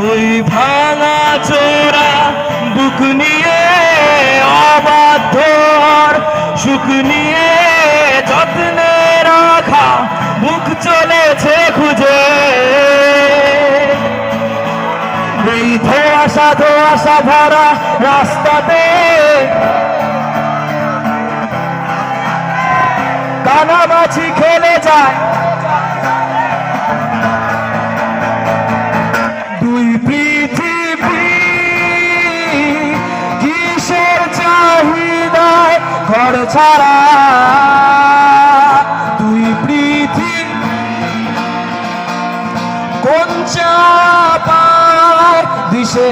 ওই ভাঙা চোরা বুক নিয়ে অবাধ্য সুখ নিয়ে যত্নে রাখা বুক চলেছে খুঁজে। এই ধোয়াশা ধোয়াশা ভরা রাস্তাতে কানামাছি খেলে যায় ঘর ছাড়া তুই পৃথিবী কোন চাপায় দিশে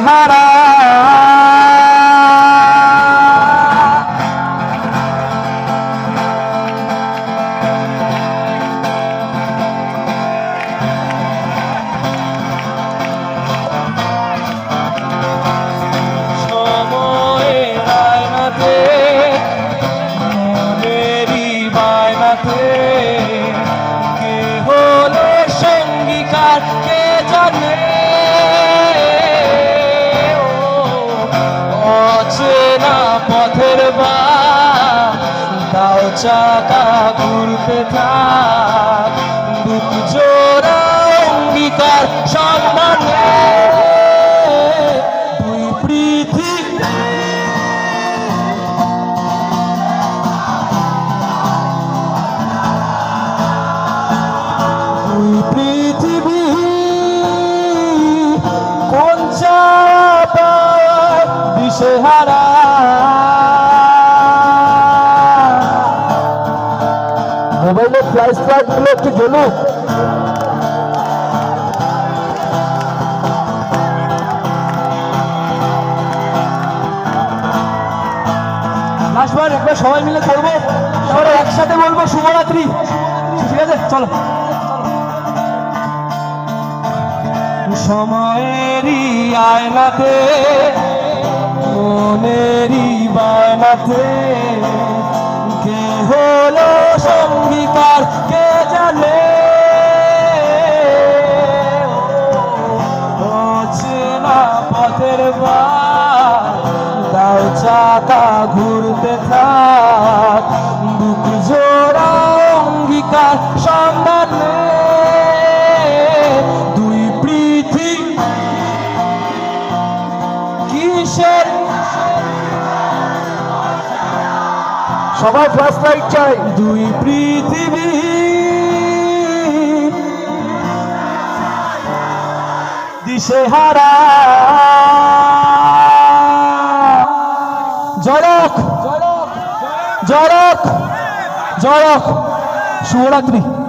পথের বা দাও চাকা ঘুরতে থাক বুক জোড়া অঙ্গীকার। দিশেহারা মোবাইলের ফ্ল্যাশ লাইটগুলো একটু জ্বলুক। লাস্টবার একবার সবাই মিলে করব তারপরে একসাথে বলব শুভরাত্রি। ঠিক আছে, চলো। সময়েরই আয়নাতে বায়নাতে কে হলো সঙ্গীকার কে জানে? অচেনা পথের দাও চাকা ঘুরতে থাক বুক সবাই ফ্ল্যাশ লাইট চাই। দুই পৃথিবী। দিশেহারা জড়ক জড়ক জড়ক শুভরাত্রি।